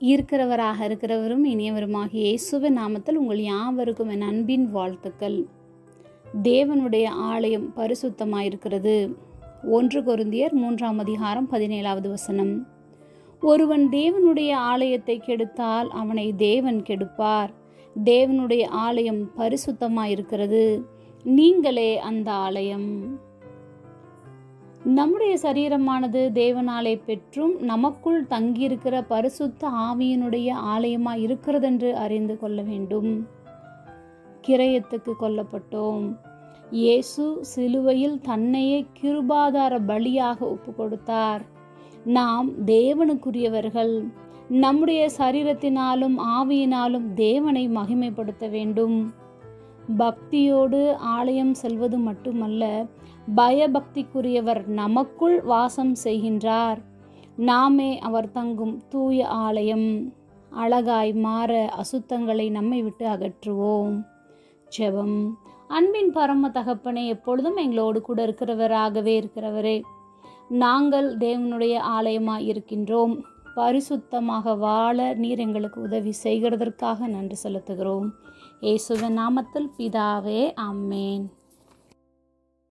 இருக்கிறவராக இருக்கிறவரும் இனியவருமாகிய இயேசுவின் நாமத்தில் உங்கள் யாவருக்கும் என் அன்பின் வாழ்த்துக்கள். தேவனுடைய ஆலயம் பரிசுத்தமாயிருக்கிறது. ஒன்று கொருந்தியர் மூன்றாம் அதிகாரம் பதினேழாவது வசனம். ஒருவன் தேவனுடைய ஆலயத்தை கெடுத்தால் அவனை தேவன் கெடுப்பார். தேவனுடைய ஆலயம் பரிசுத்தமாயிருக்கிறது. நீங்களே அந்த ஆலயம். நம்முடைய சரீரமானது தேவனாலே பெற்றும் நமக்குள் தங்கியிருக்கிற பரிசுத்த ஆவியினுடைய ஆலயமாக இருக்கிறதென்று அறிந்து கொள்ள வேண்டும். கிரயத்துக்கு கொல்லப்பட்டோம். இயேசு சிலுவையில் தன்னையே கிருபாதார பலியாக ஒப்பு கொடுத்தார் நாம் தேவனுக்குரியவர்கள். நம்முடைய சரீரத்தினாலும் ஆவியினாலும் தேவனை மகிமைப்படுத்த வேண்டும். பக்தியோடு ஆலயம் செல்வது மட்டுமல்ல பயபக்திக்குரியவர் நமக்குள் வாசம் செய்கின்றார். நாமே அவர் தங்கும் தூய ஆலயம். அழகாய் மாற அசுத்தங்களை நம்மை விட்டு அகற்றுவோம். ஜெபம். அன்பின் பரம தகப்பனே எப்பொழுதும் எங்களோடு கூட இருக்கிறவராகவே இருக்கிறவரே நாங்கள் தேவனுடைய ஆலயமாக இருக்கின்றோம் பரிசுத்தமாக வாழ நீர் எங்களுக்கு உதவி செய்கிறதற்காக நன்றி செலுத்துகிறோம். இயேசுவின் நாமத்தில் பிதாவே அம்மேன்